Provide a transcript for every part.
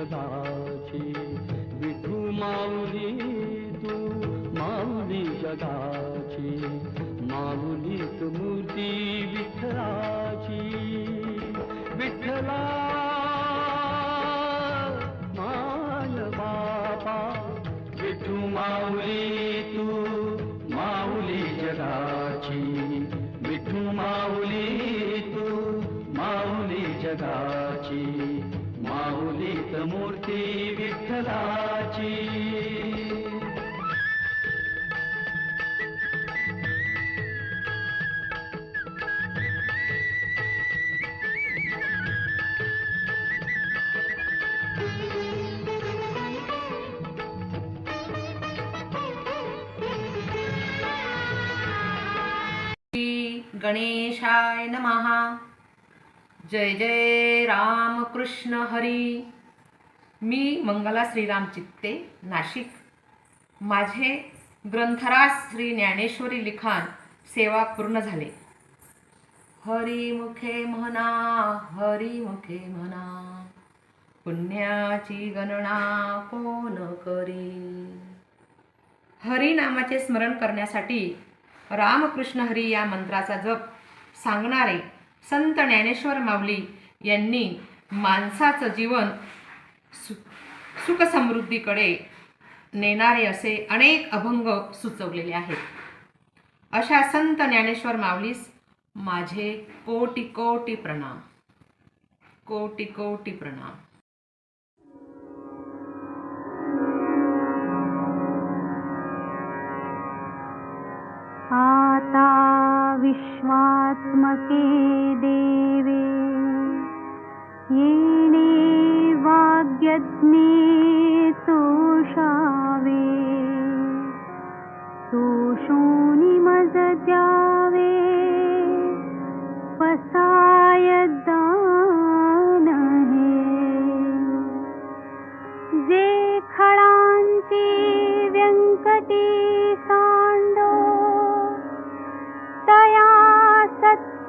जगाची. विठू माऊली तू माऊली जगाची. माऊलीत मूर्ती विठ्ठलाची. विठ्ठला मान बापा. विठू माऊली तू माऊली जगाची. विठू माऊली तू माऊली जगाची. माऊलीत मूर्ती विठ्ठलाची. गणेशाय नमहा जय जय राम कृष्ण हरी. मी मंगला श्रीराम चित्ते नाशिक. माझे ग्रंथराज श्री ज्ञानेश्वरी लिखाण सेवा पूर्ण झाले. हरिमुखे म्हणा हरिमुखे म्हणा पुण्याची गणना कोण करी? हरी नामाचे स्मरण करण्यासाठी रामकृष्ण हरी या मंत्राचा जप सांगणारे संत ज्ञानेश्वर माऊली यांनी माणसाचं जीवन सु सुखसमृद्धीकडे नेणारे असे अनेक अभंग सुचवलेले आहेत. अशा संत ज्ञानेश्वर माऊलीस माझे कोटी कोटी प्रणाम. कोटी कोटी प्रणाम. विश्वात्मके देवे येणे वाग्यज्ञे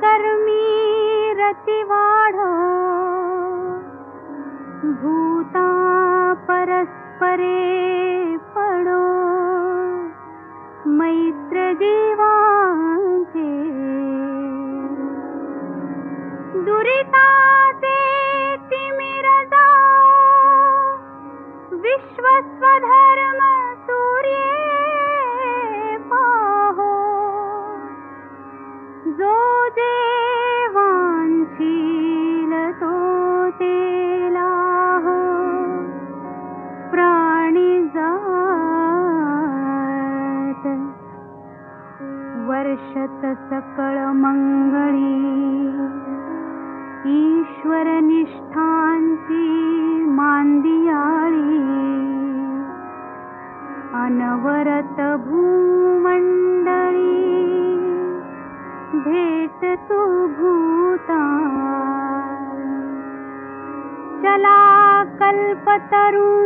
सत्कर्मी रतिवाढ भूता परस्परे पडो। मैत्र जीवांचे दुरिताचे तिमिर जाओ विश्वस्वधर्म वर्षत सकळ मंगळी ईश्वर निष्ठांची मांदियाळी अनवरत भूमंडळी भेट भूता चला कल्पतरूंचे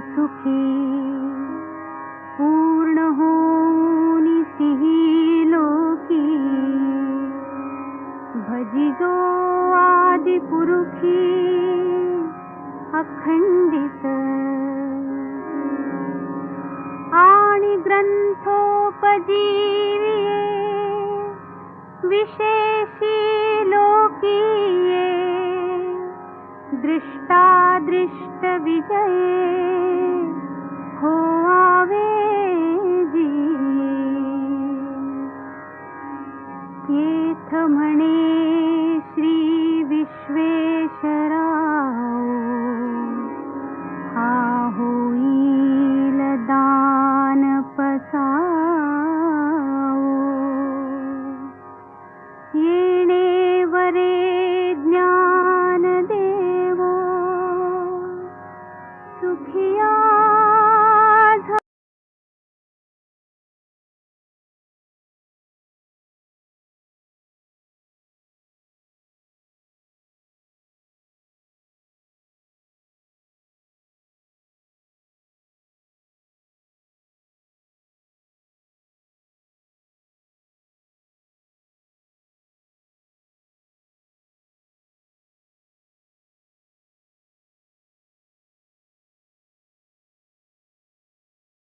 सुखी पूर्ण होनी सिही लोकी। भजिजो आदि पुरुखी अखंडित। आणि ग्रंथोपजीविये विशेषी लोकीये। दृष्टादृष्ट विजये हो आवे जी येथ म्हण